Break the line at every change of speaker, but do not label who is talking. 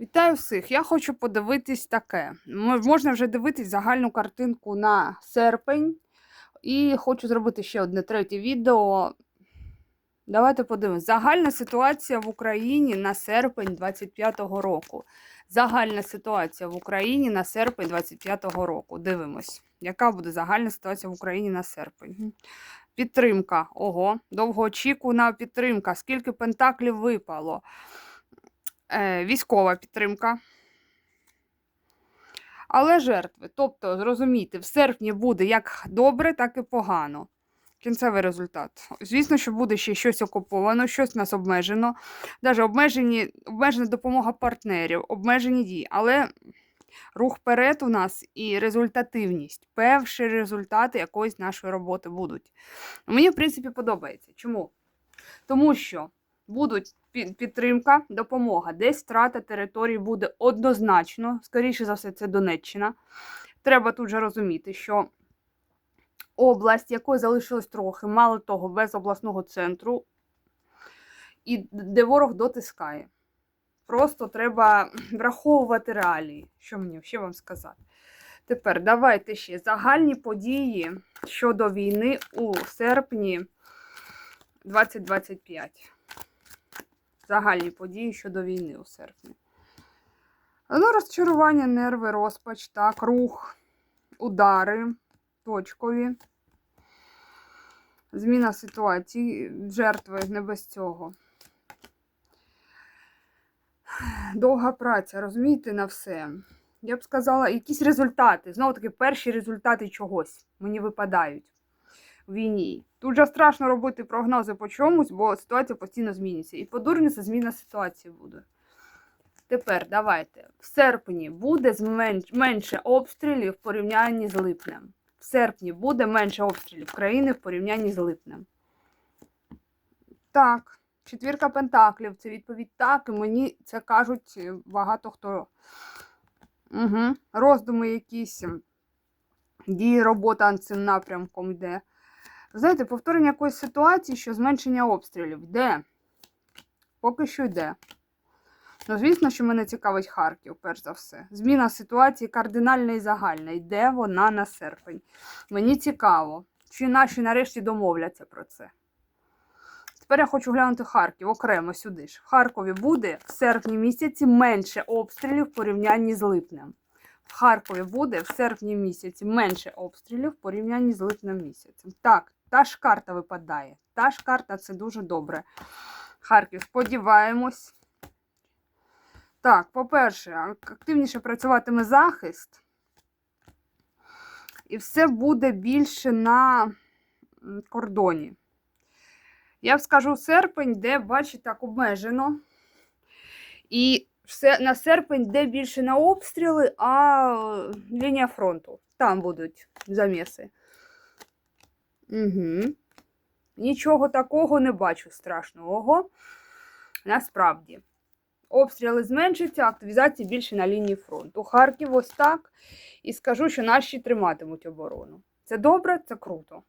Вітаю всіх! Я хочу подивитись таке. Можна вже дивитись загальну картинку на серпень. І хочу зробити ще одне третє відео. Давайте подивимось. Загальна ситуація в Україні на серпень 25-го року. Загальна ситуація в Україні на серпень 25-го року. Дивимось, яка буде загальна ситуація в Україні на серпень. Підтримка. Ого, довгоочікувана підтримка. Скільки пентаклів випало? Е, військова підтримка. Але жертви. Тобто, зрозумійте, в серпні буде як добре, так і погано. Кінцевий результат. Звісно, що буде ще щось окуповано, щось нас обмежено. Навіть обмежені, обмежена допомога партнерів, обмежені дії. Але рух вперед у нас і результативність. Перші результати якоїсь нашої роботи будуть. Мені, в принципі, подобається. Чому? Тому що будуть підтримка, допомога. Десь втрата території буде однозначно. Скоріше за все, це Донеччина. Треба тут же розуміти, що область, якої залишилось трохи, мало того, без обласного центру, і де ворог дотискає. Просто треба враховувати реалії. Що мені ще вам сказати? Тепер давайте ще загальні події щодо війни у серпні 2025 загальні події щодо війни у серпні. Ну, розчарування, нерви, розпач, так, рух, удари точкові. Зміна ситуації, жертви не без цього. Довга праця, розумієте, на все. Я б сказала, якісь результати. Знову таки, перші результати чогось мені випадають війні. Тут же страшно робити прогнози по чомусь, бо ситуація постійно змінюється. І по дурню це зміна ситуації буде. Тепер давайте. В серпні буде зменш- менше обстрілів в порівнянні з липнем. В серпні буде менше обстрілів країни в порівнянні з липнем. Так, четвірка пентаклів це відповідь так, і мені це кажуть багато хто. Угу. Роздуми якісь, дії, робота цим напрямком йде. Знаєте, повторення якоїсь ситуації, що зменшення обстрілів. Де? Поки що йде. Ну, звісно, що мене цікавить Харків, перш за все. Зміна ситуації кардинальна і загальна. Йде вона на серпень. Мені цікаво, чи наші нарешті домовляться про це. Тепер я хочу глянути Харків окремо сюди ж. В Харкові буде в серпні місяці менше обстрілів в порівнянні з липнем. В Харкові буде в серпні місяці менше обстрілів в порівнянні з липнем місяцем. Так, та ж карта випадає. Та ж карта це дуже добре. Харків, сподіваємось. Так, по-перше, активніше працюватиме захист. І все буде більше на кордоні. Я б скажу серпень, де, бачите, так обмежено. І на серпень, де більше на обстріли, а лінія фронту. Там будуть заміси. Угу. Нічого такого не бачу страшного. Насправді. Обстріли зменшаться, активізація більше на лінії фронту. Харків ось так. І скажу, що наші триматимуть оборону. Це добре, це круто.